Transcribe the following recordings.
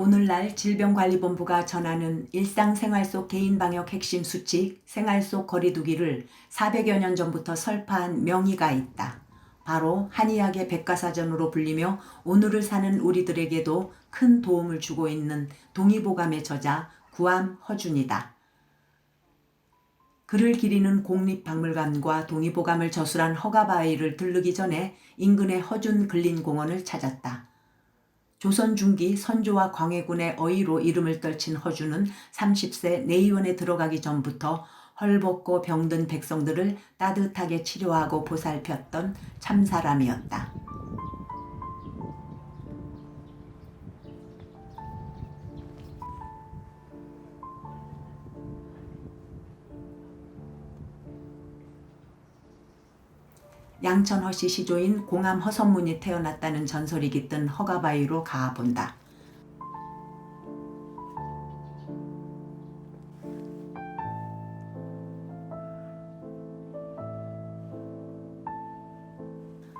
오늘날 질병관리본부가 전하는 일상생활 속 개인방역 핵심 수칙 생활 속 거리두기를 400여 년 전부터 설파한 명의가 있다. 바로 한의학의 백과사전으로 불리며 오늘을 사는 우리들에게도 큰 도움을 주고 있는 동의보감의 저자 구암 허준이다. 그를 기리는 공립박물관과 동의보감을 저술한 허가바위를 들르기 전에 인근의 허준 근린공원을 찾았다. 조선 중기 선조와 광해군의 어이로 이름을 떨친 허준은 30세 내의원에 들어가기 전부터 헐벗고 병든 백성들을 따뜻하게 치료하고 보살폈던 참 사람이었다. 양천 허씨 시조인 공암 허선문이 태어났다는 전설이 깃든 허가바위로 가본다.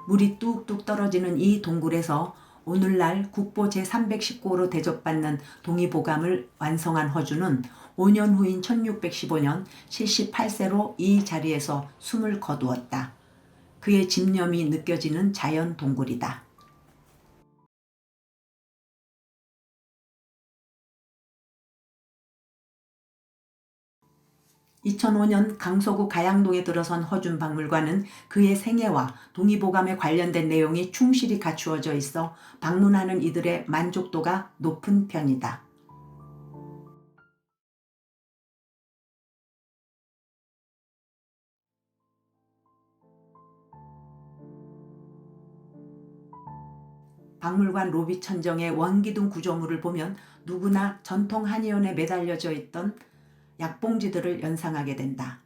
물이 뚝뚝 떨어지는 이 동굴에서 오늘날 국보 제319호로 대접받는 동의보감을 완성한 허주는 5년 후인 1615년 78세로 이 자리에서 숨을 거두었다. 그의 집념이 느껴지는 자연 동굴이다. 2005년 강서구 가양동에 들어선 허준 박물관은 그의 생애와 동의보감에 관련된 내용이 충실히 갖추어져 있어 방문하는 이들의 만족도가 높은 편이다. 박물관 로비 천정의 원기둥 구조물을 보면 누구나 전통 한의원에 매달려져 있던 약봉지들을 연상하게 된다.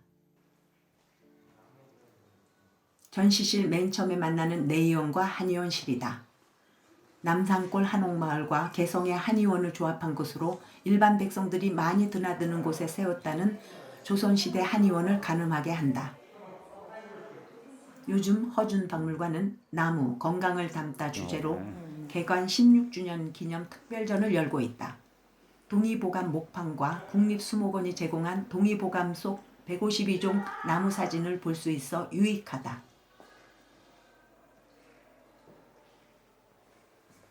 전시실 맨 처음에 만나는 내의원과 한의원실이다. 남산골 한옥마을과 개성의 한의원을 조합한 곳으로 일반 백성들이 많이 드나드는 곳에 세웠다는 조선시대 한의원을 가늠하게 한다. 요즘 허준 박물관은 나무, 건강을 담다 주제로 개관 16주년 기념 특별전을 열고 있다. 동의보감 목판과 국립수목원이 제공한 동의보감 속 152종 나무 사진을 볼 수 있어 유익하다.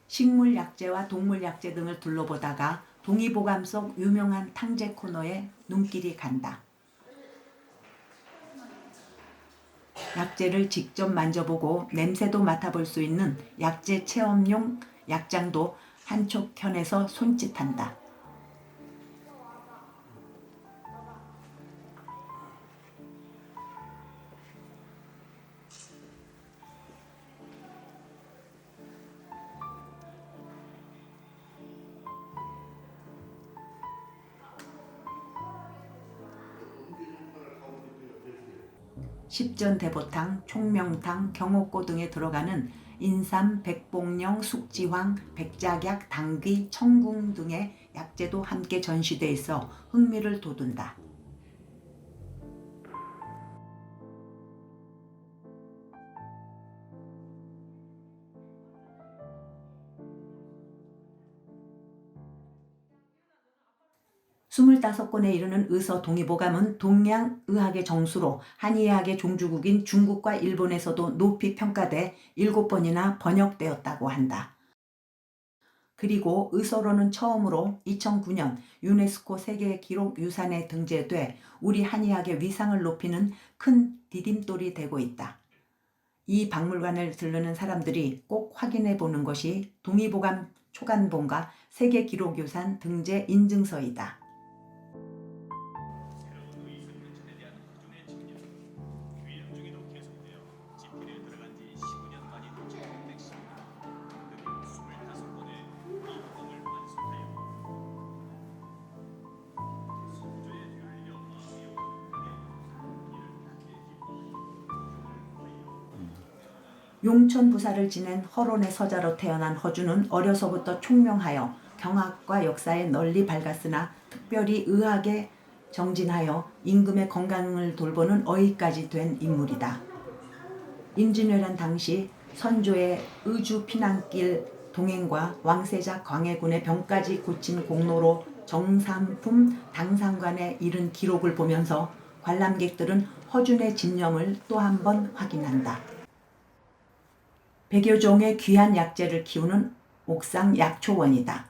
식물 약재와 동물 약재 등을 둘러보다가 동의보감 속 유명한 탕제 코너에 눈길이 간다. 약재를 직접 만져보고 냄새도 맡아볼 수 있는 약재 체험용 약장도 한쪽 편에서 손짓한다. 십전 대보탕, 총명탕, 경옥고 등에 들어가는 인삼, 백봉령, 숙지황, 백작약, 당귀, 청궁 등의 약재도 함께 전시돼 있어 흥미를 돋운다. 스물다섯 권에 이르는 의서 동의보감은 동양 의학의 정수로 한의학의 종주국인 중국과 일본에서도 높이 평가돼 일곱 번이나 번역되었다고 한다. 그리고 의서로는 처음으로 2009년 유네스코 세계 기록 유산에 등재돼 우리 한의학의 위상을 높이는 큰 디딤돌이 되고 있다. 이 박물관을 들르는 사람들이 꼭 확인해 보는 것이 동의보감 초간본과 세계 기록 유산 등재 인증서이다. 용천 부사를 지낸 허론의 서자로 태어난 허준은 어려서부터 총명하여 경학과 역사에 널리 밝았으나 특별히 의학에 정진하여 임금의 건강을 돌보는 어이까지 된 인물이다. 임진왜란 당시 선조의 의주 피난길 동행과 왕세자 광해군의 병까지 고친 공로로 정삼품 당상관에 이른 기록을 보면서 관람객들은 허준의 집념을 또 한 번 확인한다. 백여 종의 귀한 약재를 키우는 옥상 약초원이다.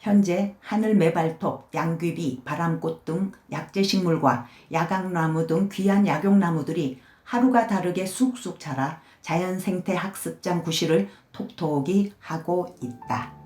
현재 하늘 매발톱, 양귀비, 바람꽃 등 약재 식물과 야각나무 등 귀한 약용나무들이 하루가 다르게 쑥쑥 자라 자연 생태 학습장 구실을 톡톡히 하고 있다.